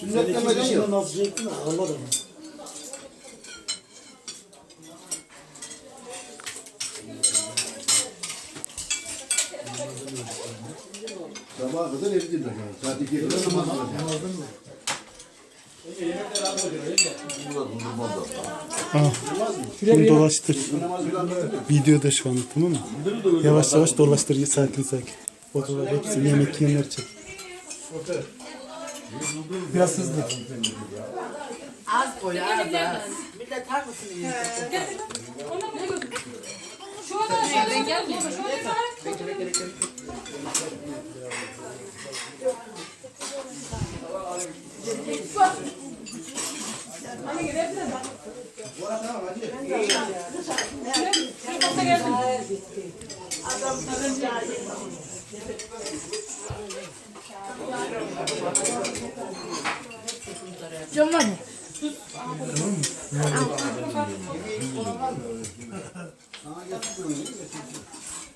Sünnetlemeden yok. Şimdi nasıl çektin anlamadım. Sabaha kadar evde de. Saat 2'ye kadar namaz kılacağım. Bunu dolaştır. Videoda şu an tamam mı? Yavaş yavaş dolaştır sakin sakin. Fotoğraf hepsini yemek yiyenler çek. Biraz hızlı. Az koy az az. Bir de tak mısın iyi? Şu an şöyle gelmiyor. Şöyle Sana getirmiyorum.